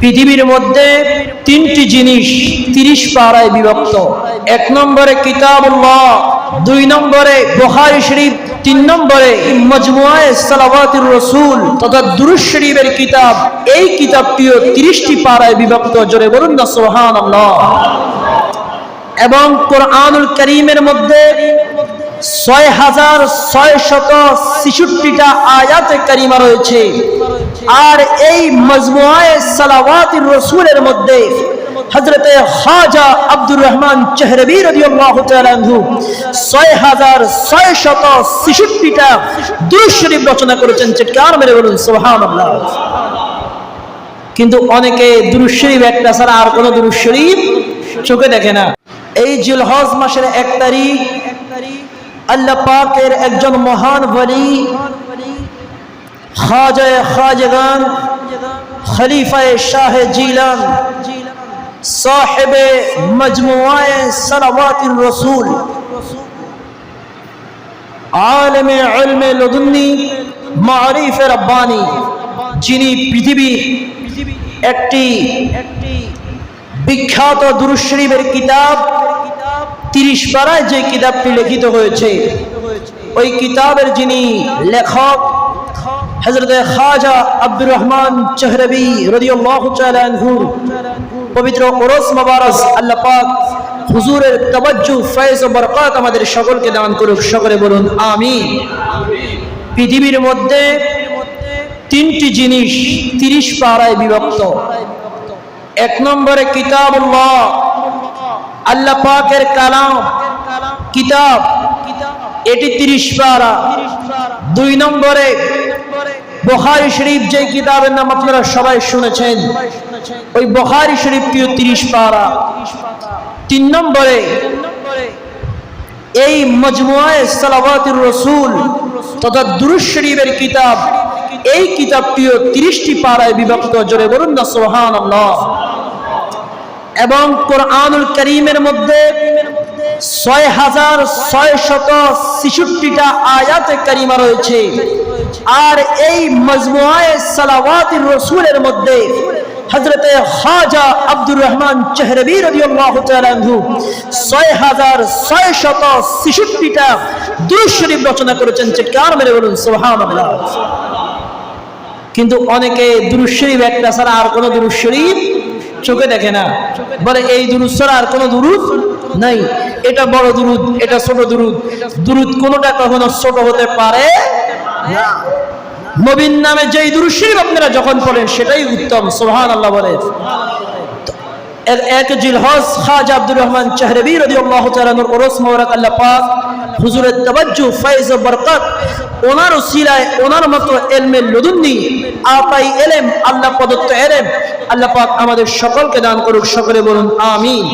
পৃথিবীর মধ্যে তিনটি জিনিস তিরিশ পাড়ায় বিভক্ত। এক নম্বরে কিতাবুল্লাহ, দুই নম্বরে বহারি শরীফ, তিন নম্বরে রসুল তথা দুরুশ শরীফের কিতাব, এই কিতাবটিও তিরিশটি পাড়ায় বিভক্ত। জোরে বলুন না সোহান এবং কোরআনুল করিমের মধ্যে রচনা করেছেন। কিন্তু অনেকে দুরূদ শরীফ একটা ছাড়া আর কোনো দুরূদ শরীফ চোখে দেখে না। এই জিলহজ মাসের এক তারিখ আল্লাহ পাকের একজন মহান বলি খাজায় খাজগান খলিফায় শাহ জিলান সাহেবে মজমুয়ায় সালাওয়াতির রসুল আলমে ইলমে লদুন্নি মারিফে রব্বানি যিনি পৃথিবী একটি বিখ্যাত দুরূদ শরীফের কিতাব তিরিশ পাড়ায় যে কিতাবটি লিখিত হয়েছে, ওই কিতাবের যিনি লেখক হজরত খাজা আব্দুর রহমান চহরবি আনহু, পবিত্র ওরস মোবারক, আল্লাহ পাক হুজুরের তাওয়াজ্জু ফয়েজ ও বরকত আমাদের সকলকে দান করুক, সকলে বলুন আমি পৃথিবীর মধ্যে তিনটি জিনিস তিরিশ পাড়ায় বিভক্ত। এক নম্বরে কিতাবুল্লাহ আল্লাহ পাকের কালাম। কিতাব। এটি তিরিশ পারা। দুই নম্বরে বখারি শরীফ যে কিতাবের নাম আপনারা সবাই শুনেছেন, ওই বখারি শরীফটিও তিরিশ পারা। তিন নম্বরে এই মজমুয়ায় সালাওয়াতুর রসুল তথা দুরুশ শরীফের কিতাব, এই কিতাবটিও তিরিশটি পাড়ায় বিভক্ত। জোরে বলুন না সোহান এবং কোরআনুল করিমের মধ্যে ছয় হাজার ছয় শত ছিষট্টিটা আয়াতে করিমা রয়েছে। আর এই মজমুয়ায় সালাওয়াতির রসুলের মধ্যে হজরতে খাজা আব্দুর রহমান চেহরবি আনহু ছয় হাজার ছয় শত ছিষট্টিটা দুরূদ শরীফ রচনা করেছেন চিৎকার মেরে বলুন? সুবহানাল্লাহ। কিন্তু অনেকে দুরূদ শরীফ, একটা ছাড়া আর কোনো দুরূদ শরীফ চোখে দেখে না। বলে, এই দুরুদ ছাড়া আর কোনো দুরুদ নাই। এটা বড় দুরুদ, এটা ছোট দুরুদ। দুরুদ কোনোটা কখনো ছোট হতে পারে না। নবীন নামে যেই দুরুদ শরীফ আপনারা যখন পড়েন, সেটাই উত্তম। সোহান আল্লাহ বলে এক জিলহজ খাজা আব্দুর রহমান চাহরবি রাদিয়াল্লাহু তাআলা নূর ওরস মোবারক আল্লাহ পাক হুজুরের তাওয়াজ্জু ফাইজ বরকত ওনার সিলায় ওনার মতো এলমের নদুন নেই আপাই এলেম, আল্লাহ প্রদত্ত এলেম, আল্লাহ পাক আমাদের সকলকে দান করুক, সকলে বলুন, আমিন।